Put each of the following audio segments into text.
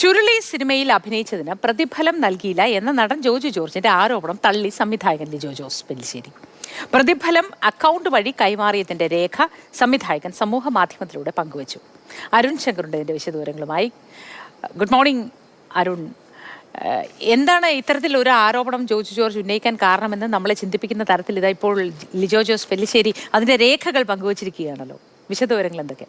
ചുരുളി സിനിമയിൽ അഭിനയിച്ചതിന് പ്രതിഫലം നൽകിയില്ല എന്ന നടൻ ജോജു ജോർജിന്റെ ആരോപണം തള്ളി സംവിധായകൻ ലിജോ ജോസ് പെല്ലിശ്ശേരി പ്രതിഫലം അക്കൗണ്ട് വഴി കൈമാറിയതിന്റെ രേഖ സംവിധായകൻ സമൂഹ മാധ്യമത്തിലൂടെ പങ്കുവച്ചു. അരുൺ ശങ്കറുണ്ട് ഇതിന്റെ വിശദവിവരങ്ങളുമായി. Good morning Arun. എന്താണ് ഇത്തരത്തിൽ ഒരു ആരോപണം ജോജു ജോർജ് ഉന്നയിക്കാൻ കാരണമെന്ന് നമ്മളെ ചിന്തിപ്പിക്കുന്ന തരത്തിൽ ഇതാ ഇപ്പോൾ ലിജോ ജോസ് പെല്ലിശ്ശേരി അതിന്റെ രേഖകൾ പങ്കുവച്ചിരിക്കുകയാണല്ലോ. വിശദവിവരങ്ങൾ എന്തൊക്കെ?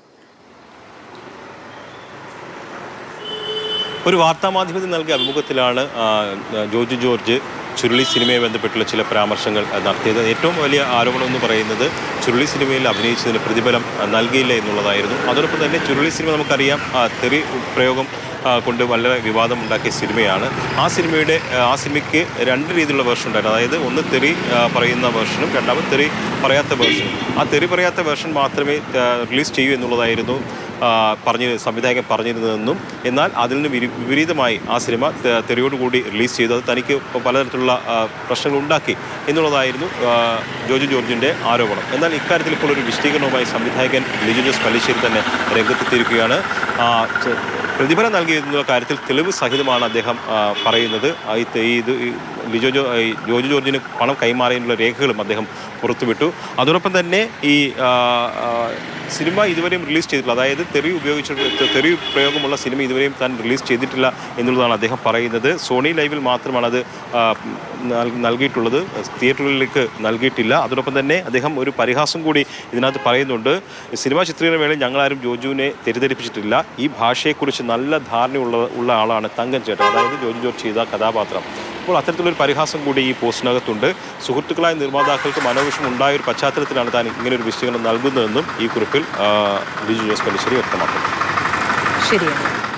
ഒരു വാർത്താമാധ്യമത്തിൽ നൽകിയ അഭിമുഖത്തിലാണ് ജോർജ് ജോർജ് ചുരുളി സിനിമയെ ബന്ധപ്പെട്ടുള്ള ചില പരാമർശങ്ങൾ നടത്തിയത്. ഏറ്റവും വലിയ ആരോപണം എന്ന് പറയുന്നത് ചുരുളി സിനിമയിൽ അഭിനയിച്ചതിന് പ്രതിഫലം നൽകിയില്ല എന്നുള്ളതായിരുന്നു. അതോടൊപ്പം തന്നെ ചുരുളി സിനിമ നമുക്കറിയാം തെറി പ്രയോഗം കൊണ്ട് വളരെ വിവാദമുണ്ടാക്കിയ സിനിമയാണ്. ആ സിനിമയുടെ ആ, സിനിമയ്ക്ക് രണ്ട് രീതിയിലുള്ള വേർഷൻ ഉണ്ടായിരുന്നു. അതായത് ഒന്ന് തെറി പറയുന്ന വേർഷനും രണ്ടാമത് തെറി പറയാത്ത വേർഷനും. ആ തെറി പറയാത്ത വേർഷൻ മാത്രമേ റിലീസ് ചെയ്യൂ എന്നുള്ളതായിരുന്നു പറഞ്ഞ് സംവിധായകൻ പറഞ്ഞിരുന്നതെന്നും എന്നാൽ അതിൽ നിന്ന് വിപരീതമായി ആ സിനിമ തെറിയോടുകൂടി റിലീസ് ചെയ്തു. അത് തനിക്ക് പലതരത്തിലുള്ള ആ, പ്രശ്നങ്ങൾ ഉണ്ടാക്കി എന്നുള്ളതായിരുന്നു ജോജു ജോർജിന്റെ ആരോപണം. എന്നാൽ ഇക്കാര്യത്തിൽ ഇപ്പോൾ ഒരു വിശദീകരണവുമായി സംവിധായകൻ ലിജു ജോസ് പല്ലിശ്ശേരി തന്നെ രംഗത്തെത്തിയിരിക്കുകയാണ്. പ്രതിഫലം നൽകിയിരുന്ന കാര്യത്തിൽ തെളിവ് സഹിതമാണ് അദ്ദേഹം പറയുന്നത്. ഇത് ലിജോ ജോ ജോജു ജോർജിന് പണം കൈമാറിയുള്ള രേഖകളും അദ്ദേഹം പുറത്തുവിട്ടു. അതോടൊപ്പം തന്നെ ഈ സിനിമ ഇതുവരെയും റിലീസ് ചെയ്തിട്ടില്ല. അതായത് തെറി ഉപയോഗിച്ച തെറി പ്രയോഗമുള്ള സിനിമ ഇതുവരെയും താൻ റിലീസ് ചെയ്തിട്ടില്ല എന്നുള്ളതാണ് അദ്ദേഹം പറയുന്നത്. സോണി ലൈവിൽ മാത്രമാണ് അത് നൽകിയിട്ടുള്ളത്. തിയേറ്ററുകളിലേക്ക് നൽകിയിട്ടില്ല. അതോടൊപ്പം തന്നെ അദ്ദേഹം ഒരു പരിഹാസം കൂടി ഇതിനകത്ത് പറയുന്നുണ്ട്. സിനിമാ ചിത്രീകരണ വേളയിൽ ഞങ്ങളാരും ജോജുവിനെ തെറ്റിദ്ധരിപ്പിച്ചിട്ടില്ല. ഈ ഭാഷയെക്കുറിച്ച് നല്ല ധാരണയുള്ള ഉള്ള ആളാണ് തങ്കൻ ചേട്ടൻ. അതായത് ജോജു ജോർജ് ചെയ്ത കഥാപാത്രം. അപ്പോൾ അത്തരത്തിലൊരു പരിഹാസം കൂടി ഈ പോസ്റ്റിനകത്തുണ്ട്. സുഹൃത്തുക്കളായ നിർമ്മാതാക്കൾക്ക് മനോവിഷം ഉണ്ടായ ഒരു പശ്ചാത്തലത്തിലാണ് താൻ ഇങ്ങനെ ഒരു വിശദീകരണം നൽകുന്നതെന്നും ഈ കുറിപ്പിൽ ലിജു ജോസ് പല്ലിശ്ശേരി വ്യക്തമാക്കുന്നു. ശരിയാണ്.